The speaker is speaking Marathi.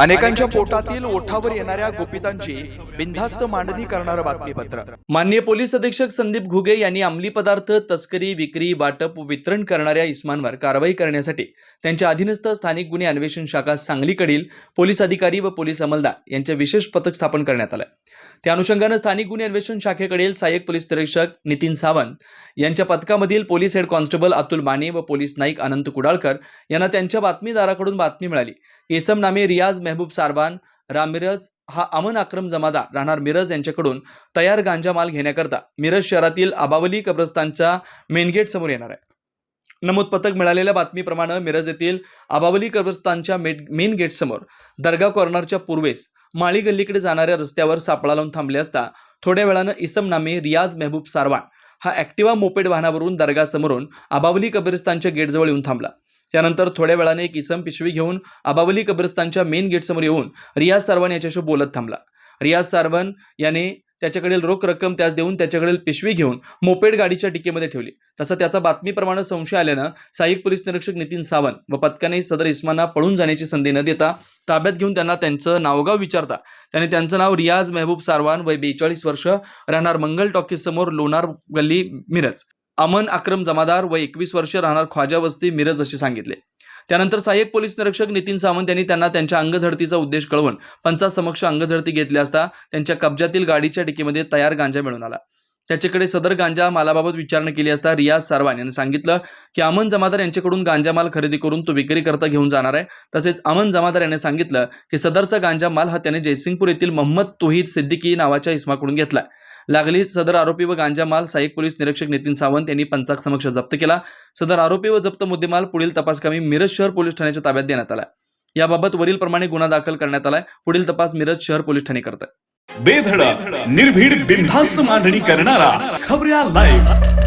अनेकांच्या पोटातील ओठावर येणाऱ्या गोपितांची बिनधास्त मांडणी करणारं बातमीपत्र. माननीय पोलीस अधीक्षक संदीप घुगे यांनी अंमली पदार्थ तस्करी विक्री वाटप वितरण करणाऱ्या इस्मांवर कारवाई करण्यासाठी त्यांच्या अधीनस्थ स्थानिक गुन्हे अन्वेषण शाखा सांगलीकडील पोलीस अधिकारी व पोलीस अंमलदार यांचे विशेष पथक स्थापन करण्यात आलं त्या अनुषंगानं स्थानिक गुन्हे अन्वेषण शाखेकडील सहाय्यक पोलीस निरीक्षक नितीन सावंत यांच्या पथकामधील police head constable Atul Mane व पोलीस नाईक अनंत कुडाळकर यांना त्यांच्या बातमीदाराकडून बातमी मिळाली. इसम नामे रियाज मेहबूब सारबान राम मिरज हा अमन अक्रम जमादा राहणार मिरज यांच्याकडून तयार गांजा माल घेण्याकरता मिरज शहरातील आबावली कब्रस्तानच्या मेन गेट समोर येणार आहे. नमूद पथक मिळालेल्या बातमीप्रमाणे मिरज येथील आबावली कब्रस्तानच्या मेट मेन गेटसमोर दर्गा कॉर्नरच्या पूर्वेस माळी गल्लीकडे जाणाऱ्या रस्त्यावर सापळा लावून थांबले असता थोड्या वेळानं इसम नामे रियाज मेहबूब सारवान हा ॲक्टिवा मोपेड वाहनावरून दर्गासमोरून आबावली कब्रिस्तानच्या गेटजवळ येऊन थांबला. त्यानंतर थोड्या वेळाने एक इसम पिशवी घेऊन आबावली कब्रस्तानच्या मेन गेटसमोर येऊन रियाज सारवान याच्याशी बोलत थांबला. रियाज सारवान याने त्याच्याकडील रोख रक्कम त्यास देऊन त्याच्याकडील पिशवी घेऊन मोपेड गाडीच्या डिकीमध्ये ठेवली. तसं त्याचा बातमीप्रमाणे संशय आल्यानं सहाय्यक पोलीस निरीक्षक नितीन सावंत व पथकाने सदर इस्मांना पळून जाण्याची संधी न देता ताब्यात घेऊन त्यांना त्यांचं नावगाव विचारता. त्याने त्यांचं नाव रियाज मेहबूब सारवान वय बेचाळीस वर्ष राहणार मंगल टॉकीज समोर लोणार गल्ली मिरज. अमन अक्रम जमादार व एकवीस वर्ष राहणार ख्वाजा वस्ती मिरज असे सांगितले. त्यानंतर सहाय्यक पोलीस निरीक्षक नितीन सावंत यांनी त्यांना त्यांच्या अंगझडतीचा उद्देश कळवून पंचासमक्ष अंगझडती घेतली असता त्यांच्या कब्जातील गाडीच्या डिकीमध्ये तयार गांजा मिळून आला. त्याच्याकडे सदर गांजा मालाबाबत विचारणा केली असता रियाज सारवान यांनी सांगितलं की अमन जमादार यांच्याकडून गांजा माल खरेदी करून तो विक्री करता घेऊन जाणार आहे. तसेच अमन जमादार यांनी सांगितलं की सदरचा गांजा माल हा त्याने जयसिंगपूर येथील मोहम्मद तोहीद सिद्दीकी नावाच्या इस्माकडून घेतलाय लागलीच. सदर आरोपी व गांजा माल सहाय्यक पोलीस निरीक्षक नितीन सावंत यांनी पंचाक समक्ष जप्त केला. सदर आरोपी व जप्त मुद्देमाल पुढील तपासकामी मिरज शहर पोलीस ठाण्याच्या ताब्यात देण्यात आला याबाबत वरील प्रमाणे गुन्हा दाखल करण्यात आलाय. पुढील तपास मिरज शहर पोलीस ठाणे करत बेधडक निर्भीड बिनधास्त मांडणी करणारा खबऱ्या लाईव्ह